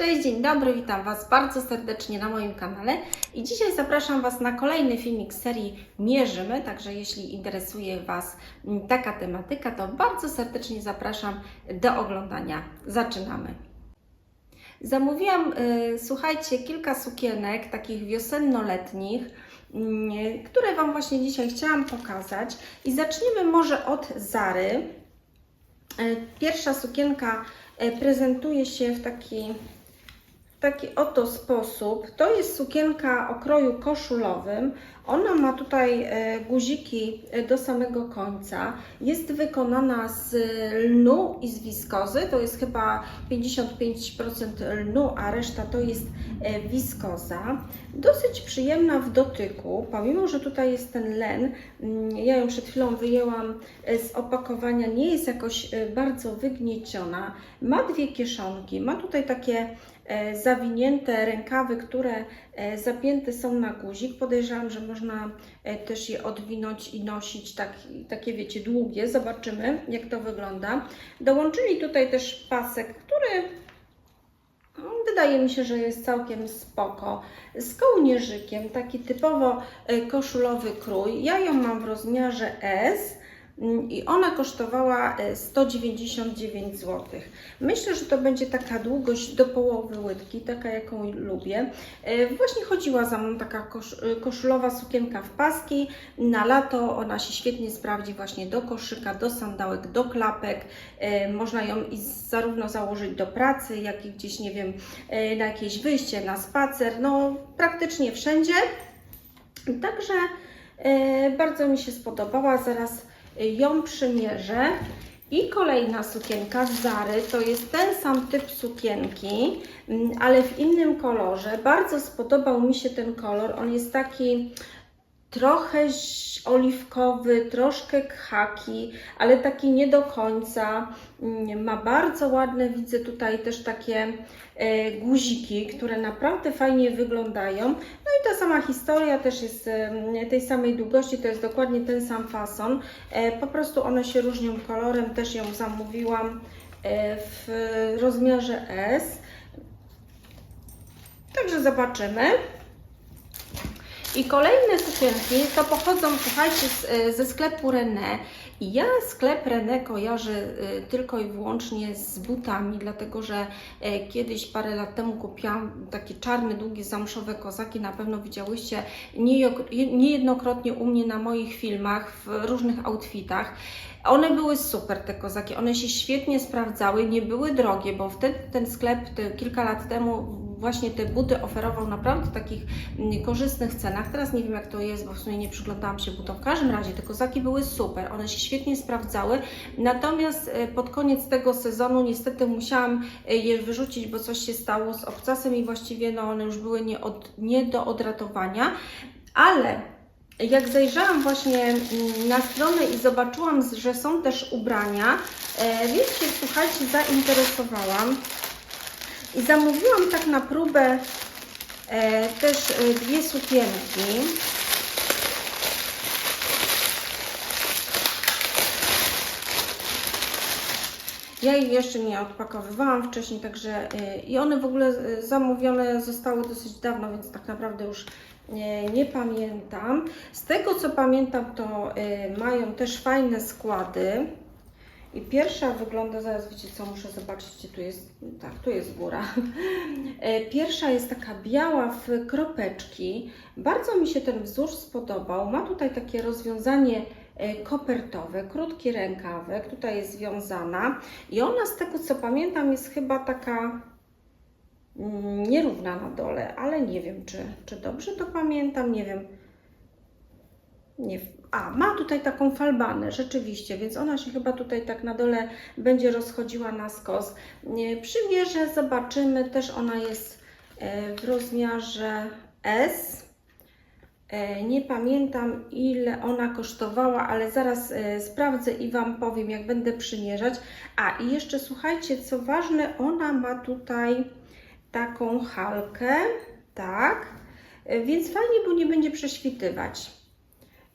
Cześć, dzień dobry, witam Was bardzo serdecznie na moim kanale i dzisiaj zapraszam Was na kolejny filmik serii Mierzymy, także jeśli interesuje Was taka tematyka, to bardzo serdecznie zapraszam do oglądania. Zaczynamy. Zamówiłam, y, słuchajcie, kilka sukienek takich wiosenno-letnich, mm, które Wam właśnie dzisiaj chciałam pokazać i zaczniemy może od Zary. Y, Pierwsza sukienka e, prezentuje się w taki, taki oto sposób. To jest sukienka o kroju koszulowym. Ona ma tutaj e, guziki e, do samego końca. Jest wykonana z lnu i z wiskozy. To jest chyba 55% lnu, a reszta to jest e, wiskoza. Dosyć przyjemna w dotyku, pomimo że tutaj jest ten len. mm, Ja ją przed chwilą wyjęłam e, z opakowania. Nie jest jakoś e, bardzo wygnieciona. Ma dwie kieszonki. Ma tutaj takie e, zawinięte rękawy, które e, zapięte są na guzik. Podejrzewam, że można e, też je odwinąć i nosić tak, takie, wiecie, długie. Zobaczymy, jak to wygląda. Dołączyli tutaj też pasek, który no, wydaje mi się, że jest całkiem spoko. Z kołnierzykiem, taki typowo e, koszulowy krój. Ja ją mam w rozmiarze S i ona kosztowała e, 199 zł. Myślę, że to będzie taka długość do połowy łydki, taka jaką lubię. E, Właśnie chodziła za mną taka kosz, e, koszulowa sukienka w paski. Na lato ona się świetnie sprawdzi właśnie do koszyka, do sandałek, do klapek. E, Można ją zarówno założyć do pracy, jak i gdzieś, nie wiem, e, na jakieś wyjście, na spacer, no praktycznie wszędzie. Także e, bardzo mi się spodobała. Zaraz e, ją przymierzę. I kolejna sukienka z Zary to jest ten sam typ sukienki, mm, ale w innym kolorze. Bardzo spodobał mi się ten kolor. On jest taki trochę oliwkowy, troszkę khaki, ale taki nie do końca. Mm, Ma bardzo ładne, widzę tutaj też takie e, guziki, które naprawdę fajnie wyglądają. No i ta sama historia też jest em, tej samej długości, to jest dokładnie ten sam fason. E, Po prostu one się różnią kolorem, też ją zamówiłam e, w rozmiarze S. Także zobaczymy. I kolejne sukienki to pochodzą, słuchajcie, z, e, ze sklepu René. I ja sklep René kojarzę e, tylko i wyłącznie z butami, dlatego że e, kiedyś parę lat temu kupiłam takie czarne, długie, zamszowe kozaki. Na pewno widziałyście niejednokrotnie u mnie na moich filmach w różnych outfitach. One były super, te kozaki. One się świetnie sprawdzały, nie były drogie, bo wtedy ten sklep te, kilka lat temu właśnie te buty oferował naprawdę w takich mm, korzystnych cenach. Teraz nie wiem jak to jest, bo w sumie nie przyglądałam się butom. W każdym razie te kozaki były super, one się świetnie sprawdzały. Natomiast e, pod koniec tego sezonu niestety musiałam e, je wyrzucić, bo coś się stało z obcasem i właściwie no, one już były nie, od, nie do odratowania. Ale jak zajrzałam właśnie mm, na stronę i zobaczyłam, że są też ubrania, e, więc się, słuchajcie, zainteresowałam i zamówiłam tak na próbę e, też e, dwie sukienki. Ja ich jeszcze nie odpakowywałam wcześniej, także y, i one w ogóle y, zamówione zostały dosyć dawno, więc tak naprawdę już nie, nie pamiętam. Z tego co pamiętam, to y, mają też fajne składy. I pierwsza wygląda, zaraz wiecie co, muszę zobaczyć, gdzie tu jest, tak, tu jest góra. E, Pierwsza jest taka biała w kropeczki. Bardzo mi się ten wzór spodobał. Ma tutaj takie rozwiązanie e, kopertowe, krótki rękawek, tutaj jest związana i ona z tego co pamiętam jest chyba taka mm, nierówna na dole, ale nie wiem czy, czy dobrze to pamiętam, nie wiem. Nie, a, ma tutaj taką falbanę, rzeczywiście, więc ona się chyba tutaj tak na dole będzie rozchodziła na skos. Nie, Przymierzę, zobaczymy, też ona jest e, w rozmiarze S. E, Nie pamiętam ile ona kosztowała, ale zaraz e, sprawdzę i Wam powiem, jak będę przymierzać. A i jeszcze słuchajcie, co ważne, ona ma tutaj taką halkę, tak, więc fajnie, bo nie będzie prześwitywać.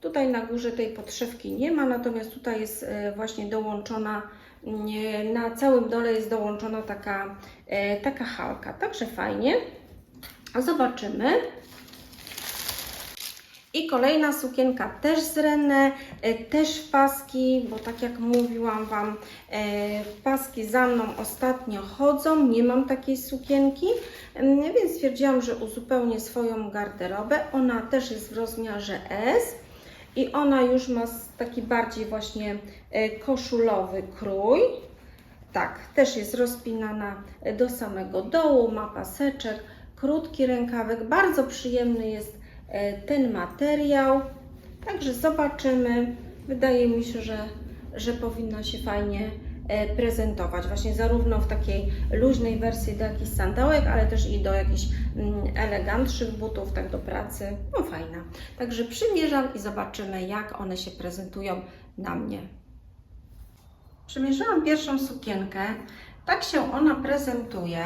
Tutaj na górze tej podszewki nie ma, natomiast tutaj jest e, właśnie dołączona mm, na całym dole jest dołączona taka, e, taka halka, także fajnie. Zobaczymy. I kolejna sukienka też z Renę, e, też paski, bo tak jak mówiłam Wam, e, paski za mną ostatnio chodzą, nie mam takiej sukienki, więc stwierdziłam, że uzupełnię swoją garderobę. Ona też jest w rozmiarze S i ona już ma taki bardziej właśnie e, koszulowy krój. Tak, też jest rozpinana e, do samego dołu, ma paseczek, krótki rękawek, bardzo przyjemny jest e, ten materiał. Także zobaczymy. Wydaje mi się, że, że powinna się fajnie prezentować. Właśnie zarówno w takiej luźnej wersji do jakichś sandałek, ale też i do jakichś mm, elegantszych butów, tak do pracy. No fajna. Także przymierzam i zobaczymy, jak one się prezentują na mnie. Przymierzyłam pierwszą sukienkę. Tak się ona prezentuje.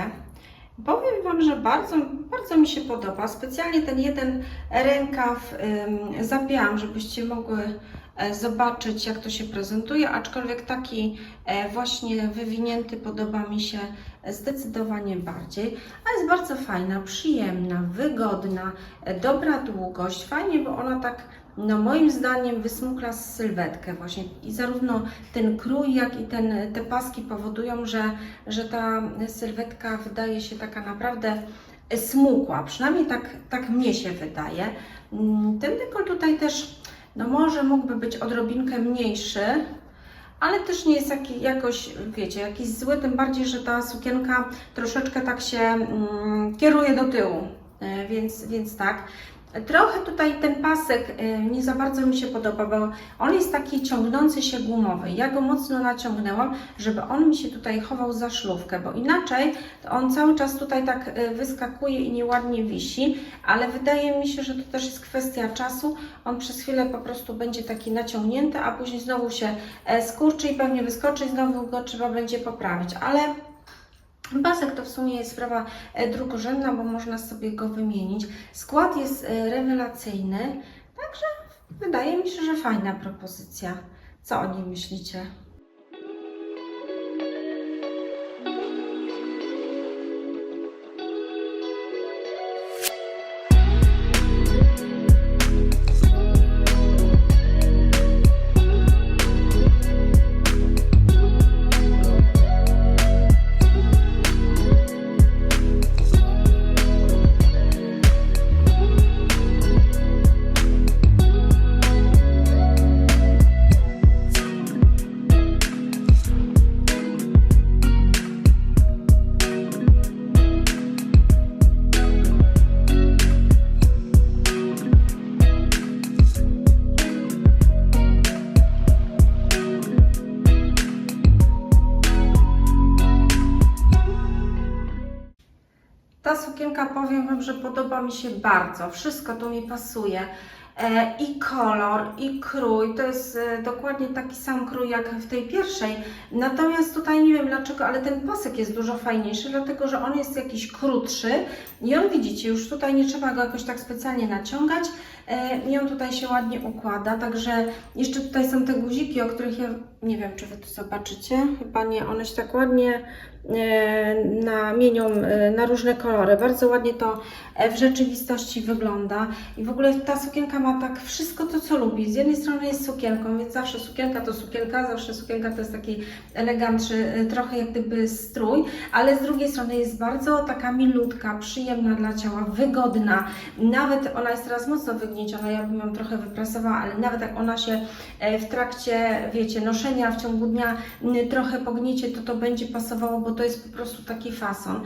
Powiem Wam, że bardzo, bardzo mi się podoba. Specjalnie ten jeden rękaw ym, zapięłam, żebyście mogły e, zobaczyć, jak to się prezentuje. Aczkolwiek taki e, właśnie wywinięty podoba mi się zdecydowanie bardziej. A jest bardzo fajna, przyjemna, wygodna, e, dobra długość. Fajnie, bo ona tak no moim zdaniem wysmukla sylwetkę właśnie i zarówno ten krój, jak i ten, te paski powodują, że, że ta sylwetka wydaje się taka naprawdę smukła, przynajmniej tak, tak mnie się wydaje. Mm, Ten dekol tutaj też, no może mógłby być odrobinkę mniejszy, ale też nie jest jaki, jakoś, wiecie, jakiś zły, tym bardziej, że ta sukienka troszeczkę tak się mm, kieruje do tyłu, E, więc, więc tak. Trochę tutaj ten pasek e, nie za bardzo mi się podoba, bo on jest taki ciągnący się gumowy. Ja go mocno naciągnęłam, żeby on mi się tutaj chował za szlówkę, bo inaczej on cały czas tutaj tak e, wyskakuje i nieładnie wisi, ale wydaje mi się, że to też jest kwestia czasu. On przez chwilę po prostu będzie taki naciągnięty, a później znowu się e, skurczy i pewnie wyskoczy i znowu go trzeba będzie poprawić, ale Pasek to w sumie jest sprawa e, drugorzędna, bo można sobie go wymienić. Skład jest e, rewelacyjny, także wydaje mi się, że fajna propozycja. Co o niej myślicie? Podoba mi się bardzo. Wszystko tu mi pasuje. E, I kolor, i krój. To jest e, dokładnie taki sam krój jak w tej pierwszej. Natomiast tutaj nie wiem dlaczego, ale ten pasek jest dużo fajniejszy, dlatego że on jest jakiś krótszy. I on widzicie, już tutaj nie trzeba go jakoś tak specjalnie naciągać. E, I on tutaj się ładnie układa. Także jeszcze tutaj są te guziki, o których ja nie wiem, czy Wy to zobaczycie. Chyba nie. One się tak ładnie e, namienią e, na różne kolory. Bardzo ładnie to e, w rzeczywistości wygląda. I w ogóle ta sukienka ma tak wszystko to, co lubi. Z jednej strony jest sukienką, więc zawsze sukienka to sukienka, zawsze sukienka to jest taki elegantszy, trochę jak gdyby strój, ale z drugiej strony jest bardzo taka milutka, przyjemna dla ciała, wygodna. Nawet ona jest teraz mocno wygnieciona, ja bym ją trochę wyprasowała, ale nawet jak ona się w trakcie, wiecie, noszenia w ciągu dnia m, trochę pogniecie, to to będzie pasowało, bo to jest po prostu taki fason.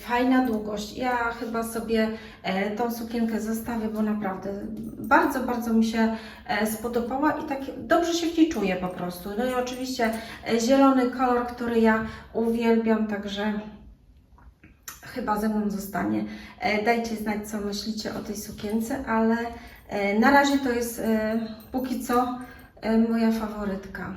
Fajna długość. Ja chyba sobie e, tą sukienkę zostawię, bo naprawdę bardzo, bardzo mi się e, spodobała i tak dobrze się w niej czuję po prostu. No i oczywiście e, zielony kolor, który ja uwielbiam, także chyba ze mną zostanie. Dajcie znać, co myślicie o tej sukience, ale na razie to jest póki co moja faworytka.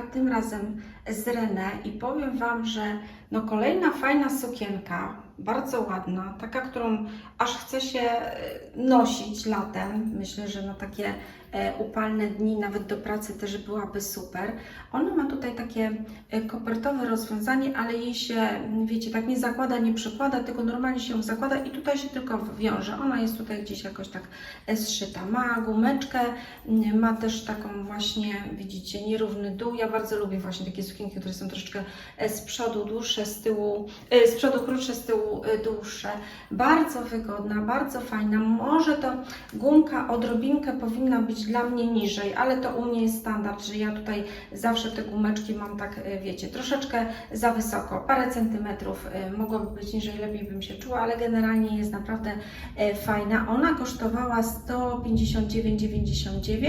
Tym razem z René i powiem Wam, że no kolejna fajna sukienka, bardzo ładna, taka, którą aż chce się e, nosić latem. Myślę, że na takie e, upalne dni, nawet do pracy też byłaby super. Ona ma tutaj takie e, kopertowe rozwiązanie, ale jej się, wiecie, tak nie zakłada, nie przykłada, tylko normalnie się zakłada i tutaj się tylko wiąże. Ona jest tutaj gdzieś jakoś tak zszyta. Ma gumeczkę, ma też taką właśnie, widzicie, nierówny dół. Ja bardzo lubię właśnie takie sukienki, które są troszeczkę z przodu dłuższe, z tyłu, z przodu krótsze, z tyłu e, dłuższe. Bardzo wygodna, bardzo fajna. Może to gumka odrobinkę powinna być dla mnie niżej, ale to u mnie jest standard, że ja tutaj zawsze te gumeczki mam tak, e, wiecie, troszeczkę za wysoko, parę centymetrów e, mogłoby być niżej, lepiej bym się czuła, ale generalnie jest naprawdę fajna. Ona kosztowała 159,99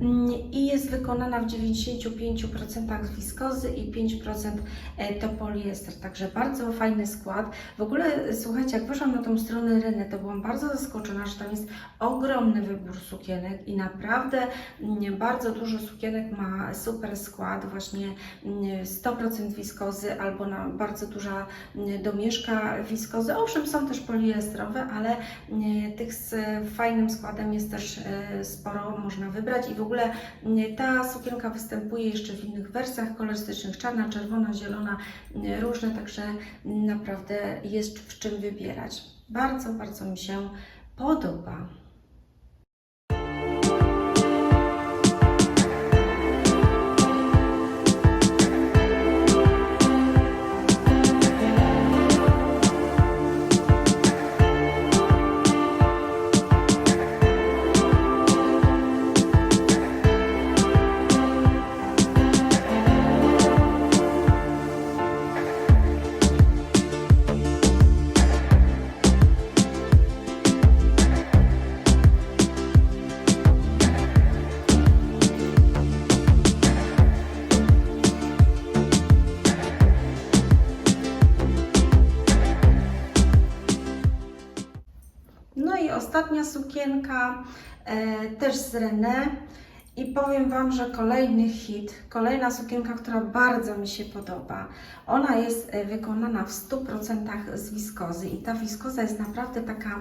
mm, i jest wykonana w 95% z wiskozy i 5% e, to poliester, także bardzo fajny skład. W ogóle słuchajcie, jak weszłam na tą stronę Renę, to byłam bardzo zaskoczona, że tam jest ogromny wybór sukienek i naprawdę mm, bardzo dużo sukienek ma super skład, właśnie mm, 100% wiskozy albo na bardzo duża mm, domieszka wiskozy. Owszem, są też poliestrowe, ale mm, tych z fajnym składem jest też e, sporo, można wybrać i w ogóle mm, ta sukienka występuje jeszcze w innych wersjach kolorystycznych, czarna, czerwona, zielona, mm, różne, także mm, naprawdę jest w czym wybierać. Bardzo, bardzo mi się podoba. No i ostatnia sukienka, e, też z René. I powiem Wam, że kolejny hit, kolejna sukienka, która bardzo mi się podoba. Ona jest e, wykonana w 100% z wiskozy i ta wiskoza jest naprawdę taka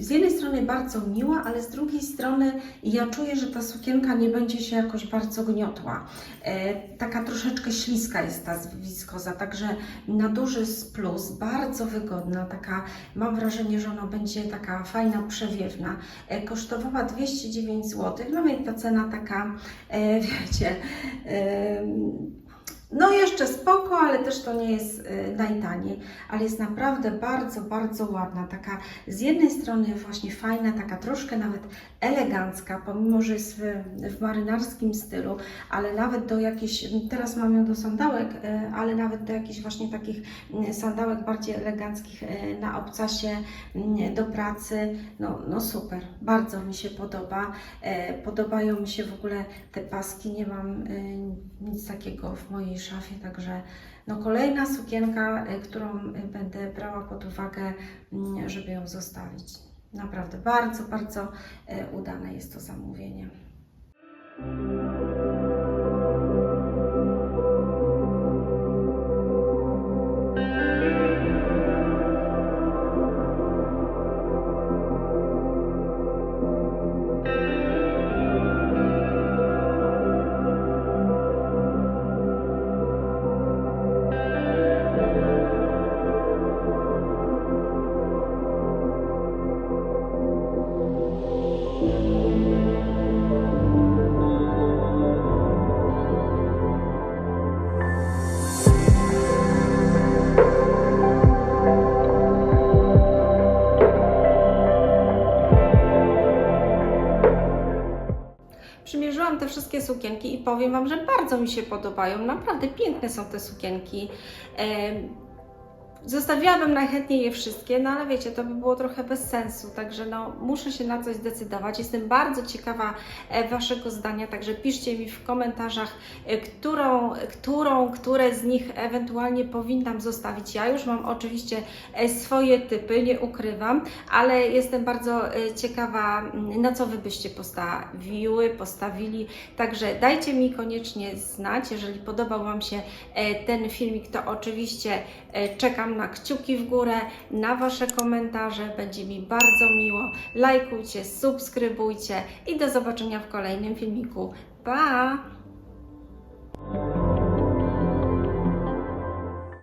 z jednej strony bardzo miła, ale z drugiej strony ja czuję, że ta sukienka nie będzie się jakoś bardzo gniotła. E, taka troszeczkę śliska jest ta wiskoza, także na duży plus, bardzo wygodna, taka mam wrażenie, że ona będzie taka fajna, przewiewna. E, kosztowała 209 zł, no więc ta cena taka, e, wiecie, no jeszcze spoko, ale też to nie jest e, najtaniej, ale jest naprawdę bardzo, bardzo ładna, taka z jednej strony właśnie fajna, taka troszkę nawet elegancka, pomimo, że jest w, w marynarskim stylu, ale nawet do jakichś, teraz mam ją do sandałek, e, ale nawet do jakichś właśnie takich mm, sandałek bardziej eleganckich na obcasie do pracy, no, no super, bardzo mi się podoba, podobają mi się w ogóle te paski, nie mam nic takiego w mojej szafie, także no kolejna sukienka, e, którą e, będę brała pod uwagę, mm, żeby ją zostawić. Naprawdę bardzo, bardzo e, udane jest to zamówienie. Te wszystkie sukienki i powiem Wam, że bardzo mi się podobają. Naprawdę piękne są te sukienki. Zostawiłabym najchętniej je wszystkie, no ale wiecie, to by było trochę bez sensu, także no muszę się na coś zdecydować. Jestem bardzo ciekawa e, Waszego zdania, także piszcie mi w komentarzach, e, którą, którą, które z nich ewentualnie powinnam zostawić. Ja już mam oczywiście e, swoje typy, nie ukrywam, ale jestem bardzo ciekawa, m, na co Wy byście postawiły, postawili. Także dajcie mi koniecznie znać, jeżeli podobał Wam się ten filmik, to oczywiście e, na kciuki w górę, na Wasze komentarze. Będzie mi bardzo miło. Lajkujcie, subskrybujcie i do zobaczenia w kolejnym filmiku. Pa!